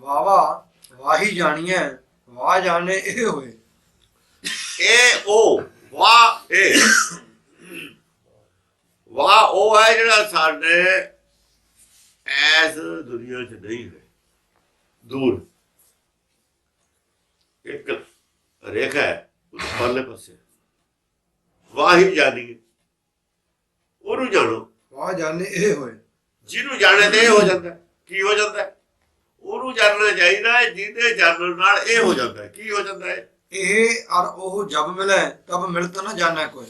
ਵਾਵਾ ਵਾਹੀ ਜਾਣੀਐ ਵਾਹ ਜਾਣੇ ਇਹ ਹੋਏ। ਇਹ ਉਹ ਵਾਹ ਇਹ ਵਾਹ ਉਹ ਹੈ ਜਿਹੜਾ ਸਾਡੇ ਐਸ ਦੁਨੀਆ 'ਚ ਨਹੀਂ ਹੈ। ਦੂਰ। ਇੱਕ ਰੇਖਾ ਹੈ ਉਸ ਪਰਲੇ ਪਾਸੇ। ਵਾਹ ਹੀ ਜਾਣੀ ਉਹਨੂੰ ਜਾਣੋ। ਵਾਹ ਜਾਣੇ ਇਹ ਹੋਏ। ਜਿਹਨੂੰ ਜਾਣੇ ਤੇ ਇਹ ਹੋ ਜਾਂਦਾ। ਹੈ। ਕੀ ਹੋ ਜਾਂਦਾ? ਹੈ? ਉਹਨੂੰ ਜਾਣਨਾ ਚਾਹੀਦਾ ਹੈ ਜਿਹਦੇ ਜਾਣਨ ਨਾਲ ਇਹ ਹੋ ਜਾਂਦਾ ਹੈ। ਕੀ ਹੋ ਜਾਂਦਾ ਹੈ? ਇਹ ਅਰ ਉਹ ਜਬ ਮਿਲੇ ਤਬ ਮਿਲਤ ਨਾ ਜਾਣੈ ਕੋਈ।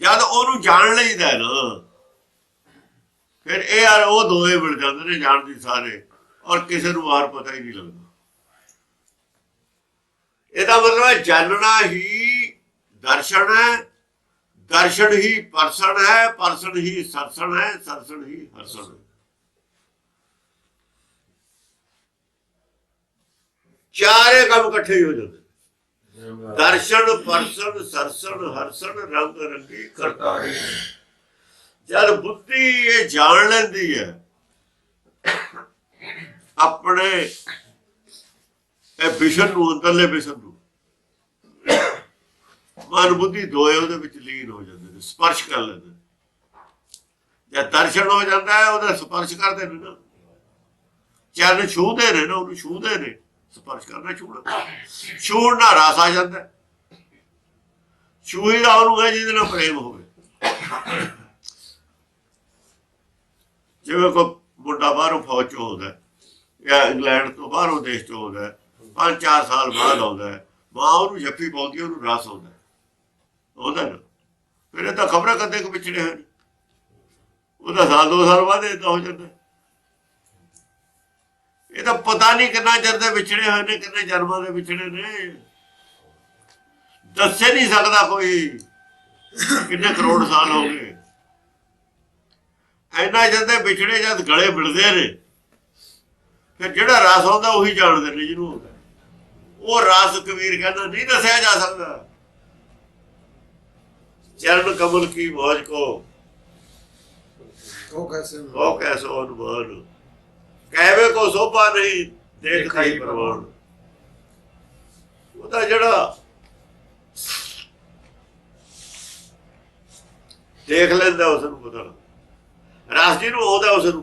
ਜਦ ਉਹਨੂੰ ਜਾਣ ਲਈਦਾ ਨਾ ਫਿਰ ਇਹ ਯਾਰ ਉਹ ਦੋਏ ਮਿਲ ਜਾਂਦੇ ਨੇ ਜਾਣਦੀ ਸਾਰੇ ਔਰ ਕਿਸੇ ਨੂੰ ਵਾਰ ਪਤਾ ਹੀ ਨਹੀਂ ਲੱਗਦਾ। ਇਹਦਾ ਮਤਲਬ ਹੈ ਜਾਣਨਾ ਹੀ ਦਰਸ਼ਨ ਹੈ ਦਰਸ਼ਨ ਹੀ ਪਰਸਨ ਹੈ ਪਰਸਨ ਹੀ ਸਰਸਣ ਹੈ ਸਰਸਣ ਹੀ ਹਰਸਣ ਹੈ। ਚਾਰੇ ਕੰਮ ਇਕੱਠੇ ਹੀ ਹੋ ਜਾਂਦੇ। ਦਰਸ਼ਨ ਪਰਸਨ ਸਰਸਣ ਹਰਸਣ ਰੰਗ ਰੰਗੀ ਕਰਤਾਰੀ ਜਦ ਬੁੱਧੀ ਇਹ ਜਾਣ ਲੈਂਦੀ ਹੈ ਆਪਣੇ ਇਹ ਵਿਸ਼ਨ ਨੂੰ ਅੰਦਰਲੇ ਵਿਸ਼ਨ ਨੂੰ ਮਨ ਬੁੱਧੀ ਦੋਏ ਉਹਦੇ ਵਿੱਚ ਲੀਨ ਹੋ ਜਾਂਦੇ ਨੇ ਸਪਰਸ਼ ਕਰ ਲੈਂਦੇ। ਜਦ ਦਰਸ਼ਨ ਹੋ ਜਾਂਦਾ ਹੈ ਉਹਦਾ ਸਪਰਸ਼ ਕਰਦੇ ਨੇ ਨਾ ਚਰਨ ਛੂਹਦੇ ਨੇ ਨਾ ਉਹਨੂੰ ਛੂਹਦੇ ਨੇ ਸਪਰਸ਼ ਕਰਨਾ ਛੂਹਣਾ ਛੂਹਣ ਨਾਲ ਰਸ ਆ ਜਾਂਦਾ। ਛੂਹੀ ਦਾ ਉਹਨੂੰ ਹੈ ਜਿਹਦੇ ਨਾਲ ਪ੍ਰੇਮ ਹੋਵੇ। ਜਿਵੇਂ ਕੋ ਮੁੰਡਾ ਬਾਹਰੋਂ ਫੌਜ ਚੋਂ ਆਉਂਦਾ ਜਾਂ ਇੰਗਲੈਂਡ ਤੋਂ ਬਾਹਰੋਂ ਦੇਸ਼ ਤੋਂ ਆਉਂਦਾ ਪੰਜ ਚਾਰ ਸਾਲ ਬਾਅਦ ਆਉਂਦਾ ਮਾਂ ਉਹਨੂੰ ਜੱਫੀ ਪਾਉਂਦੀ ਉਹਨੂੰ ਰਸ ਆਉਂਦਾ ਹੈ। ਆਉਂਦਾ ਨਾ। ਫਿਰ ਇਹ ਤਾਂ ਖਬਰਾਂ ਕਦੇ ਕੋ ਵਿਛੜੇ ਹਨ ਉਹਦਾ ਸਾਲ ਦੋ ਸਾਲ ਬਾਅਦ ਇਹ ਹੋ ਜਾਂਦਾ ਇਹ ਤਾਂ ਪਤਾ ਨਹੀਂ ਕਿੰਨਾ ਚਿਰ ਦੇ ਵਿਛੜੇ ਹੋਏ ਨੇ ਕਿੰਨੇ ਜਨਮਾਂ ਦੇ ਵਿਛੜੇ ਨੇ। ਦੱਸੇ ਨਹੀਂ ਸਕਦਾ ਕੋਈ ਕਿੰਨੇ ਕਰੋੜ ਸਾਲ ਹੋ ਗਏ। ਐਨਾ ਜਦ ਦੇ ਵਿਛੜੇ ਜਦ ਗਲੇ ਮਿਲਦੇ ਨੇ ਫਿਰ ਜਿਹੜਾ ਰਸ ਆਉਂਦਾ ਉਹੀ ਜਾਣਦੇ ਨੇ ਜਿਹਨੂੰ ਆਉਂਦਾ। ਉਹ ਰਸ ਕਬੀਰ ਕਹਿੰਦਾ ਨਹੀਂ ਦੱਸਿਆ ਜਾ ਸਕਦਾ। ਚਰਨ ਕਮਲ ਕੀ ਮੌਜ ਕੋ। ਉਹ ਕੈਸੇ ਉਹ ਕੈਸੋ ਅਨੁਮਾਨ। ਕਹਿਵੇ ਕੋ ਸੋਭਾ ਨਹੀਂ ਦੇਖਾਈ ਪ੍ਰਵਾਨ। ਉਹਦਾ ਜਿਹੜਾ ਦੇਖ ਲੈਂਦਾ ਉਸ ਨੂੰ ਪਤਾ ਰਸ ਜੀ ਨੂੰ ਉਹਦਾ ਉਸ ਨੂੰ